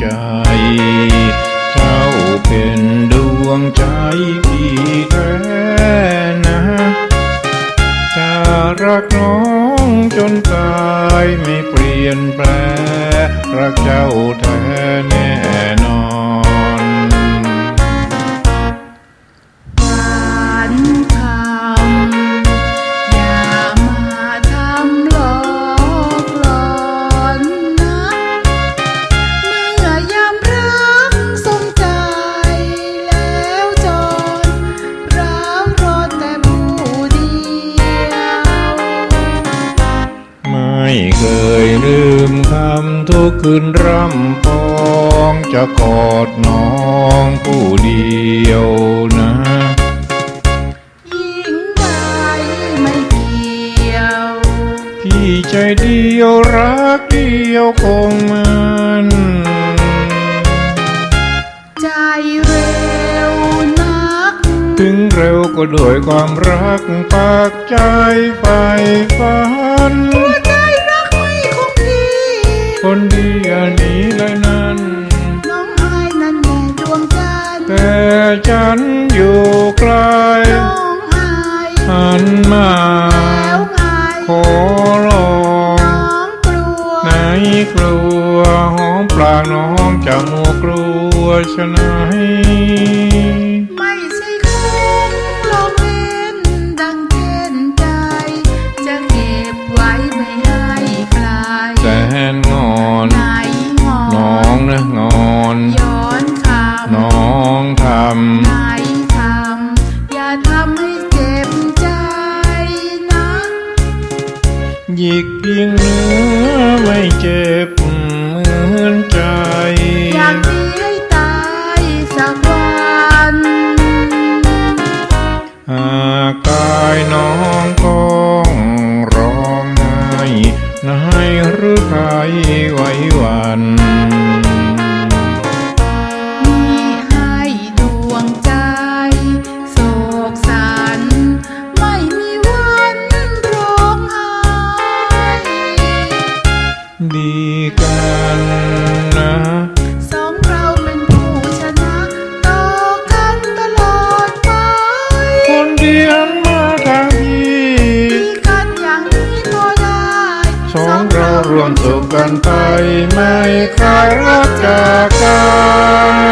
ใจ เจ้าเป็นดวงใจพี่แท้นะจะรักน้องจนตายไม่เปลี่ยนแปล รักเจ้าแท้ เคยลืมคำทุกคืนร่ำปองจะกอดน้องผู้เดียวนะยิ่งใดไม่เกี่ยว พี่ใจเดียวรักเดียวคงมันใจเร็วนัก ถึงเร็วก็ด้วยความรักปากใจไฟฝัน คนดีอันนี้เลยนั้น น้องอายนั่นแน่ดวงจันทร์แต่ฉันอยู่ไกล น้องอายหันมาแล้วไงขอลองน้องกลัวไหนกลัวหอมปลากน้องจะมัวกลัวชะไหน ทำให้เจ็บใจนะหยิกยิ่งเนื้อไม่เจ็บเหมือนใจ อยากหนีให้ตายสักวันหากายน้องกองร้องไห้นายหรือใครไว้วัน ร่วมสุขกันไปไม่ขาดจากกัน